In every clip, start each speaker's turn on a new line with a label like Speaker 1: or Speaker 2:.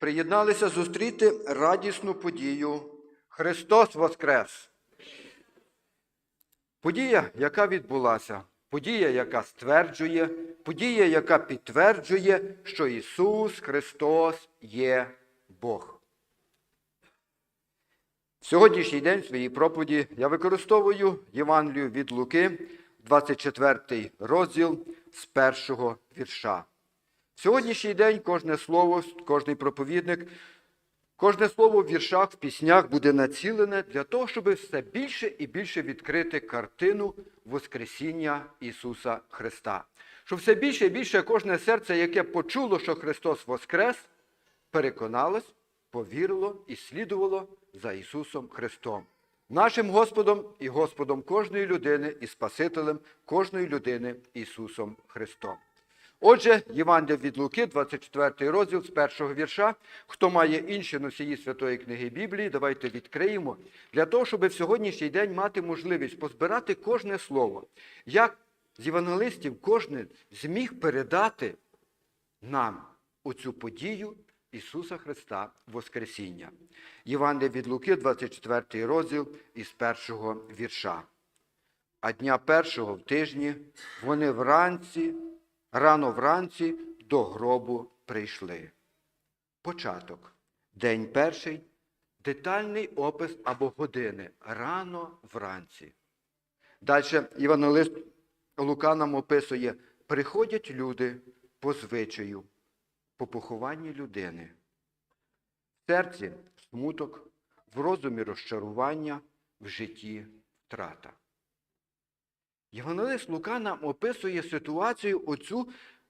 Speaker 1: приєдналися зустріти радісну подію Христос Воскрес! Подія, яка відбулася, подія, яка стверджує, подія, яка підтверджує, що Ісус Христос є Бог. В сьогоднішній день в своїй проповіді я використовую Євангелію від Луки, 24 розділ з першого вірша. Сьогоднішній день кожне слово, кожний проповідник, кожне слово в віршах, в піснях буде націлене для того, щоб все більше і більше відкрити картину Воскресіння Ісуса Христа. Щоб все більше і більше кожне серце, яке почуло, що Христос Воскрес, переконалось, повірило і слідувало за Ісусом Христом. Нашим Господом і Господом кожної людини, і Спасителем кожної людини Ісусом Христом. Отже, Євангелія від Луки, 24 розділ з першого вірша. Хто має інші носії Святої книги Біблії, давайте відкриємо для того, щоб в сьогоднішній день мати можливість позбирати кожне слово. Як з євангелистів кожен зміг передати нам оцю подію Ісуса Христа Воскресіння. Євангелія від Луки, 24 розділ із першого вірша. А дня першого в тижні вони вранці, рано вранці до гробу прийшли. Початок. День перший. Детальний опис або години. Рано вранці. Далі Іванолист Лука нам описує, приходять люди по звичаю, по похованні людини. В серці смуток, в розумі розчарування, в житті втрата. Євангелист Лука нам описує ситуацію оцю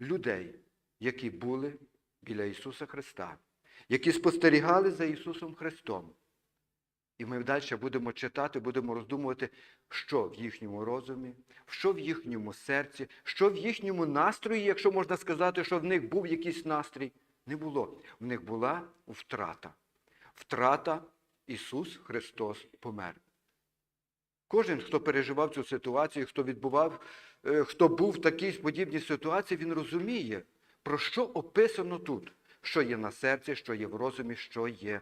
Speaker 1: людей, які були біля Ісуса Христа, які спостерігали за Ісусом Христом. І ми далі будемо читати, будемо роздумувати, що в їхньому розумі, що в їхньому серці, що в їхньому настрої, якщо можна сказати, що в них був якийсь настрій. Не було. В них була втрата. Втрата Ісус Христос помер. Кожен, хто переживав цю ситуацію, хто відбував, е, хто був в такій подібній ситуації, він розуміє, про що описано тут, що є на серці, що є в розумі, що є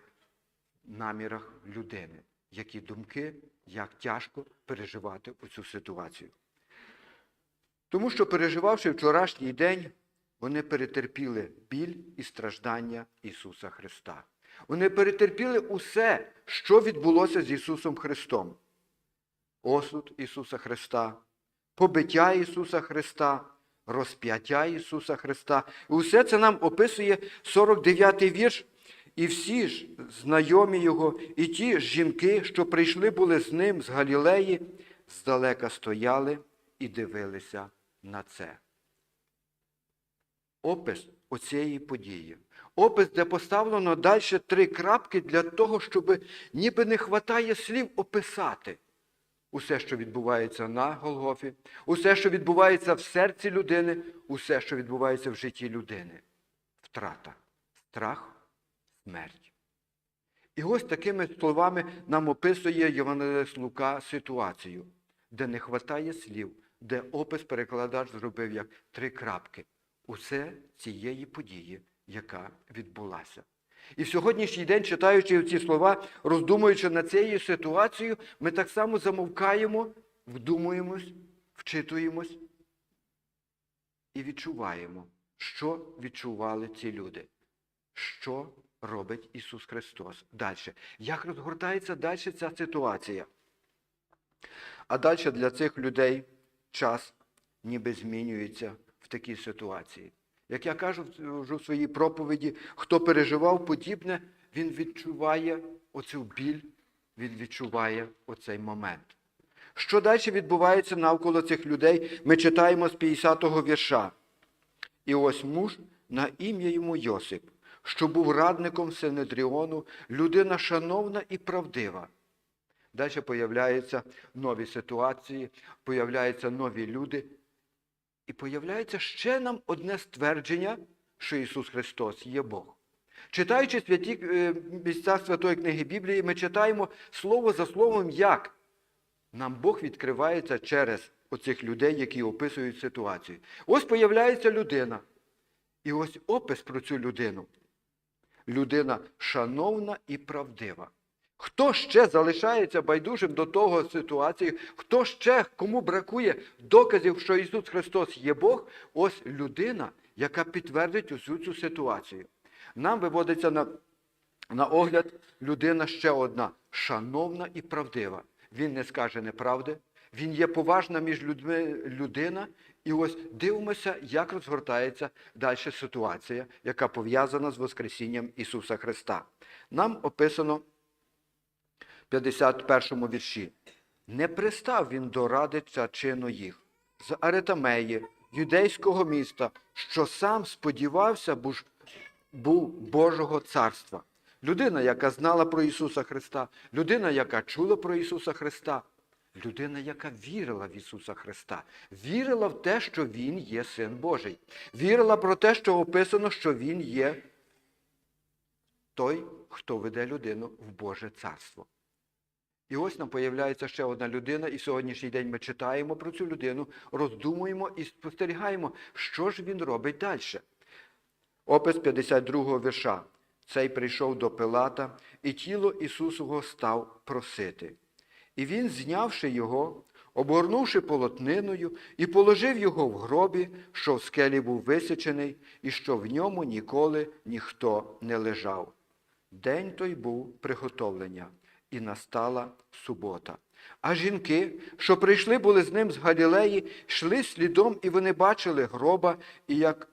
Speaker 1: в намірах людини, які думки, як тяжко переживати цю ситуацію. Тому що, переживавши вчорашній день, вони перетерпіли біль і страждання Ісуса Христа. Вони перетерпіли усе, що відбулося з Ісусом Христом осуд Ісуса Христа, побиття Ісуса Христа, розп'яття Ісуса Христа. І усе це нам описує 49-й вірш. І всі ж знайомі Його, і ті жінки, що прийшли були з ним з Галілеї, здалека стояли і дивилися на це. Опис оцієї події. Опис, де поставлено далі три крапки для того, щоб ніби не вистачає слів описати усе, що відбувається на Голгофі, усе, що відбувається в серці людини, усе, що відбувається в житті людини. Втрата, страх, смерть. І ось такими словами нам описує Євангелист Лука ситуацію, де не вистачає слів, де опис перекладач зробив як три крапки. Усе цієї події, яка відбулася. І в сьогоднішній день, читаючи ці слова, роздумуючи над цією ситуацією, ми так само замовкаємо, вдумуємось, вчитуємось і відчуваємо, що відчували ці люди, що робить Ісус Христос. Далі. Як розгортається далі ця ситуація? А далі для цих людей час ніби змінюється в такій ситуації. Як я кажу в своїй проповіді, хто переживав подібне, він відчуває оцю біль, він відчуває оцей момент. Що далі відбувається навколо цих людей, ми читаємо з 50-го вірша. І ось муж на ім'я йому Йосип, що був радником Синедріону, людина шановна і правдива. Далі появляються нові ситуації, появляються нові люди, і появляється ще нам одне ствердження, що Ісус Христос є Бог. Читаючи святі е, місця Святої книги Біблії, ми читаємо слово за словом, як нам Бог відкривається через оцих людей, які описують ситуацію. Ось появляється людина. І ось опис про цю людину. людина шановна і правдива. Хто ще залишається байдужим до того ситуації, хто ще кому бракує доказів, що Ісус Христос є Бог, ось людина, яка підтвердить усю цю ситуацію. Нам виводиться на, на огляд людина ще одна шановна і правдива. Він не скаже неправди, він є поважна між людьми людина. І ось дивимося, як розгортається далі ситуація, яка пов'язана з Воскресінням Ісуса Христа. Нам описано 51 вірші. Не пристав він до ради чину їх з Аретамеї, юдейського міста, що сам сподівався буж- був Божого царства. Людина, яка знала про Ісуса Христа, людина, яка чула про Ісуса Христа, людина, яка вірила в Ісуса Христа, вірила в те, що Він є Син Божий, вірила про те, що описано, що Він є той, хто веде людину в Боже царство. І ось нам появляється ще одна людина, і сьогоднішній день ми читаємо про цю людину, роздумуємо і спостерігаємо, що ж він робить далі. Опис 52 вірша. Цей прийшов до Пилата, і тіло Ісусового став просити. І він, знявши його, обгорнувши полотниною, і положив його в гробі, що в скелі був висічений, і що в ньому ніколи ніхто не лежав. День той був приготовлення, і настала субота. А жінки, що прийшли були з ним з Галілеї, йшли слідом, і вони бачили гроба, і як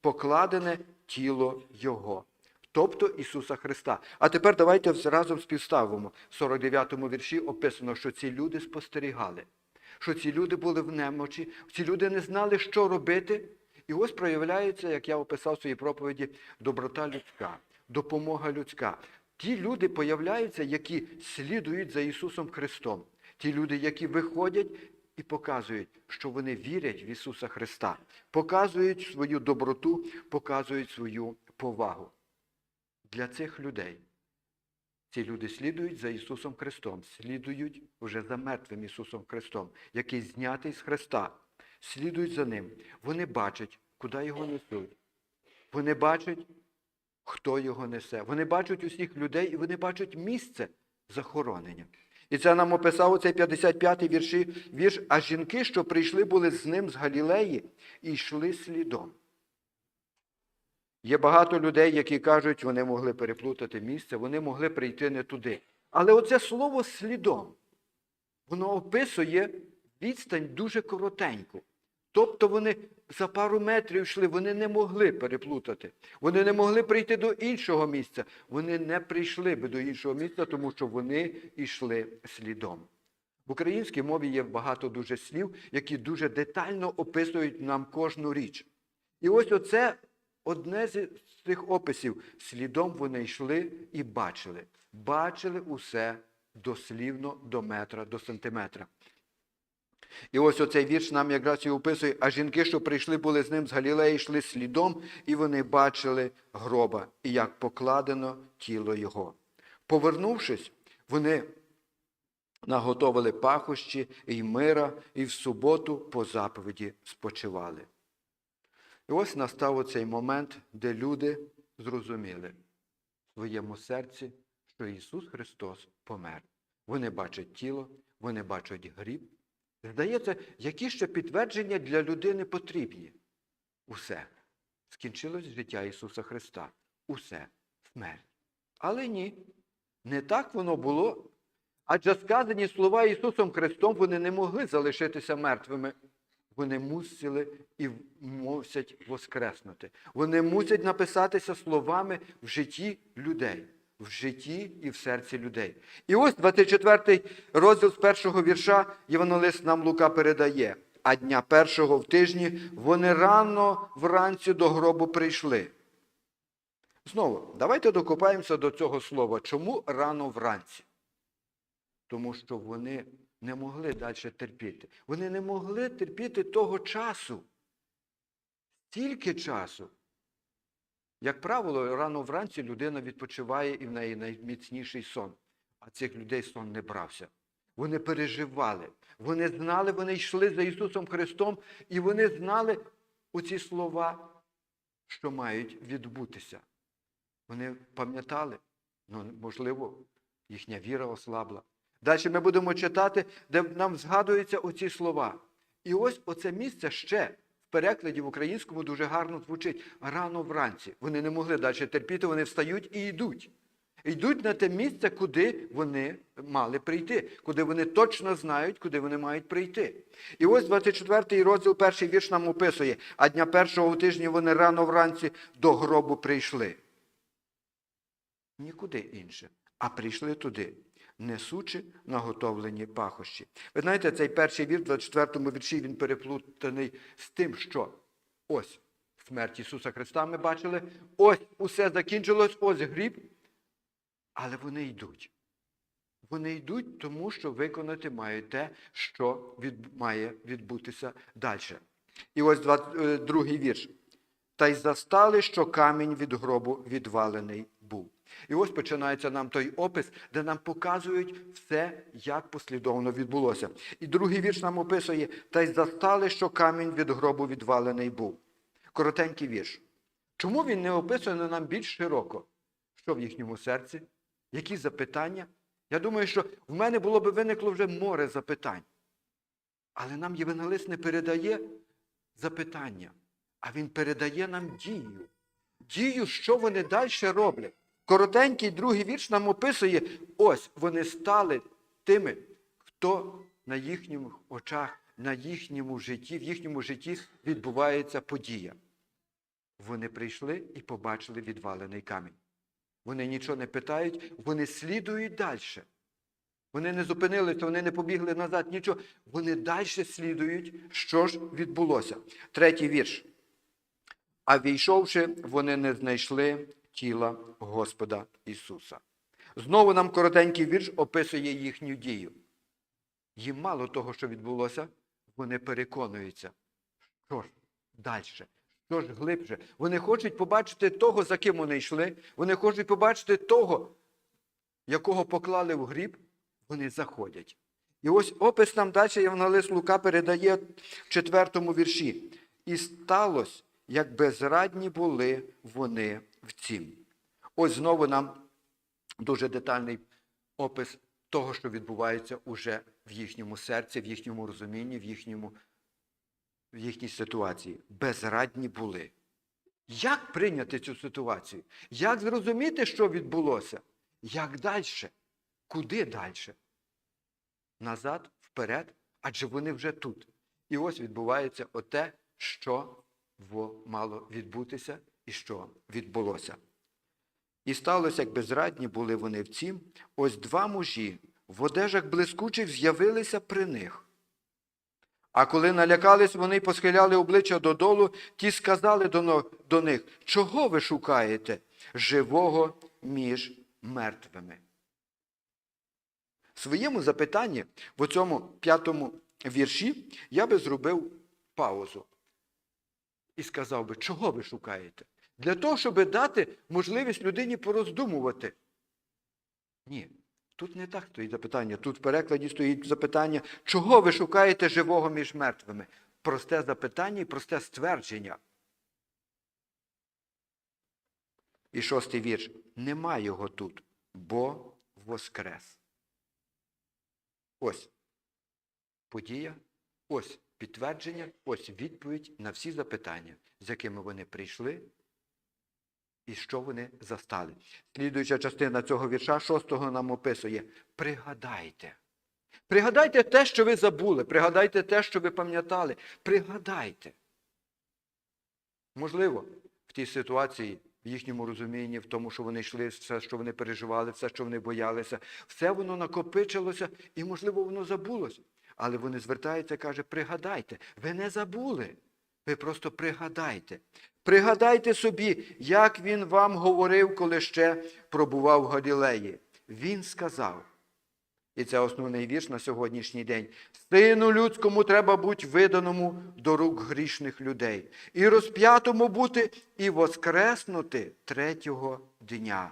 Speaker 1: покладене тіло Його. Тобто Ісуса Христа. А тепер давайте разом співставимо. В 49-му вірші описано, що ці люди спостерігали, що ці люди були в немочі, ці люди не знали, що робити. І ось проявляється, як я описав в своїй проповіді, доброта людська, допомога людська. Ті люди появляються, які слідують за Ісусом Христом. Ті люди, які виходять і показують, що вони вірять в Ісуса Христа, показують свою доброту, показують свою повагу. Для цих людей ці люди слідують за Ісусом Христом, слідують вже за мертвим Ісусом Христом, який знятий з Христа, слідують за Ним. Вони бачать, куди його несуть. Вони бачать, хто його несе. Вони бачать усіх людей і вони бачать місце захоронення. І це нам описав оцей 55-й вірші, вірш, а жінки, що прийшли були з ним з Галілеї і йшли слідом. Є багато людей, які кажуть, вони могли переплутати місце, вони могли прийти не туди. Але оце слово слідом, воно описує відстань дуже коротеньку. Тобто вони за пару метрів йшли, вони не могли переплутати. Вони не могли прийти до іншого місця. Вони не прийшли би до іншого місця, тому що вони йшли слідом. В українській мові є багато дуже слів, які дуже детально описують нам кожну річ. І ось оце одне з цих описів. Слідом вони йшли і бачили. Бачили усе дослівно до метра, до сантиметра. І ось оцей вірш нам якраз і описує, а жінки, що прийшли були з ним з Галілеї, йшли слідом, і вони бачили гроба, і як покладено тіло його. Повернувшись, вони наготовили пахощі і мира, і в суботу по заповіді спочивали. І ось настав оцей момент, де люди зрозуміли в своєму серці, що Ісус Христос помер. Вони бачать тіло, вони бачать гріб. Здається, які ще підтвердження для людини потрібні? Усе. Скінчилось життя Ісуса Христа. Усе. Смерть. Але ні. Не так воно було. Адже сказані слова Ісусом Христом вони не могли залишитися мертвими. Вони мусили і мусять воскреснути. Вони мусять написатися словами в житті людей, в житті і в серці людей. І ось 24 розділ з першого вірша Євангелист нам Лука передає. А дня першого в тижні вони рано вранці до гробу прийшли. Знову, давайте докопаємося до цього слова. Чому рано вранці? Тому що вони не могли далі терпіти. Вони не могли терпіти того часу. Стільки часу. Як правило, рано вранці людина відпочиває і в неї найміцніший сон. А цих людей сон не брався. Вони переживали. Вони знали, вони йшли за Ісусом Христом, і вони знали оці слова, що мають відбутися. Вони пам'ятали, ну, можливо, їхня віра ослабла. Далі ми будемо читати, де нам згадуються оці слова. І ось оце місце ще перекладі в українському дуже гарно звучить рано вранці. Вони не могли далі терпіти, вони встають і йдуть. Йдуть на те місце, куди вони мали прийти, куди вони точно знають, куди вони мають прийти. І ось 24 розділ, перший вірш нам описує, а дня першого у тижні вони рано вранці до гробу прийшли. Нікуди інше, а прийшли туди, несучи наготовлені пахощі. Ви знаєте, цей перший вірш, в 24 вірші, він переплутаний з тим, що ось смерть Ісуса Христа ми бачили, ось усе закінчилось, ось гріб, але вони йдуть. Вони йдуть, тому що виконати мають те, що від, має відбутися далі. І ось два- е, другий вірш. Та й застали, що камінь від гробу відвалений був. І ось починається нам той опис, де нам показують все, як послідовно відбулося. І другий вірш нам описує, та й застали, що камінь від гробу відвалений був. Коротенький вірш. Чому він не описує нам більш широко? Що в їхньому серці? Які запитання? Я думаю, що в мене було би виникло вже море запитань. Але нам євангелист не передає запитання, а він передає нам дію. Дію, що вони далі роблять. Коротенький другий вірш нам описує, ось вони стали тими, хто на їхніх очах, на їхньому житті, в їхньому житті відбувається подія. Вони прийшли і побачили відвалений камінь. Вони нічого не питають, вони слідують далі. Вони не зупинилися, вони не побігли назад, нічого. Вони далі слідують, що ж відбулося. Третій вірш. А війшовши, вони не знайшли тіла Господа Ісуса. Знову нам коротенький вірш описує їхню дію. Їм мало того, що відбулося, вони переконуються, що ж далі, що ж глибше. Вони хочуть побачити того, за ким вони йшли. Вони хочуть побачити того, якого поклали в гріб, вони заходять. І ось опис нам далі Євангелист Лука передає в четвертому вірші. І сталося, як безрадні були вони в цім. Ось знову нам дуже детальний опис того, що відбувається уже в їхньому серці, в їхньому розумінні, в, їхньому, в їхній ситуації. Безрадні були. Як прийняти цю ситуацію? Як зрозуміти, що відбулося? Як далі? Куди далі? Назад, вперед, адже вони вже тут. І ось відбувається оте, що мало відбутися і що відбулося. І сталося, як безрадні були вони в цім, ось два мужі в одежах блискучих з'явилися при них. А коли налякались, вони посхиляли обличчя додолу, ті сказали до, до них, чого ви шукаєте живого між мертвими? В своєму запитанні в цьому п'ятому вірші я би зробив паузу і сказав би, чого ви шукаєте? Для того, щоб дати можливість людині пороздумувати. Ні, тут не так стоїть запитання. Тут в перекладі стоїть запитання, чого ви шукаєте живого між мертвими? Просте запитання і просте ствердження. І шостий вірш. Нема його тут, бо воскрес. Ось подія, ось підтвердження, ось відповідь на всі запитання, з якими вони прийшли і що вони застали. Слідуюча частина цього вірша шостого нам описує. Пригадайте. Пригадайте те, що ви забули, пригадайте те, що ви пам'ятали. Пригадайте. Можливо, в тій ситуації, в їхньому розумінні, в тому, що вони йшли, все, що вони переживали, все, що вони боялися, все воно накопичилося і, можливо, воно забулося. Але вони звертаються і каже, пригадайте, ви не забули. Ви просто пригадайте. Пригадайте собі, як він вам говорив, коли ще пробував в Галілеї. Він сказав, і це основний вірш на сьогоднішній день. Сину людському треба бути виданому до рук грішних людей, і розп'ятому бути, і воскреснути третього дня.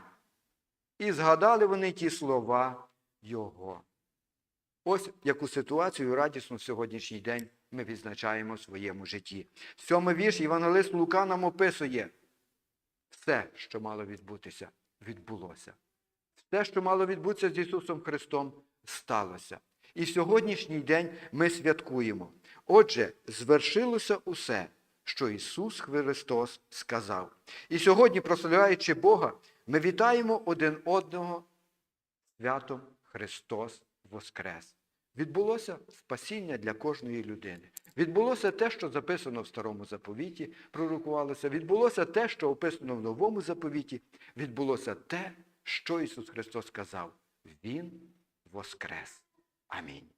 Speaker 1: І згадали вони ті слова Його. Ось яку ситуацію радісну в сьогоднішній день ми відзначаємо в своєму житті. Сьомий вірш Євангелист Лука нам описує. все, що мало відбутися, відбулося. Все, що мало відбутися з Ісусом Христом, сталося. І сьогоднішній день ми святкуємо. Отже, звершилося усе, що Ісус Христос сказав. І сьогодні, прославляючи Бога, ми вітаємо один одного святом Христос Воскрес. Відбулося спасіння для кожної людини. Відбулося те, що записано в старому заповіті, пророкувалося. Відбулося те, що описано в новому заповіті. Відбулося те, що Ісус Христос сказав. Він воскрес. Амінь.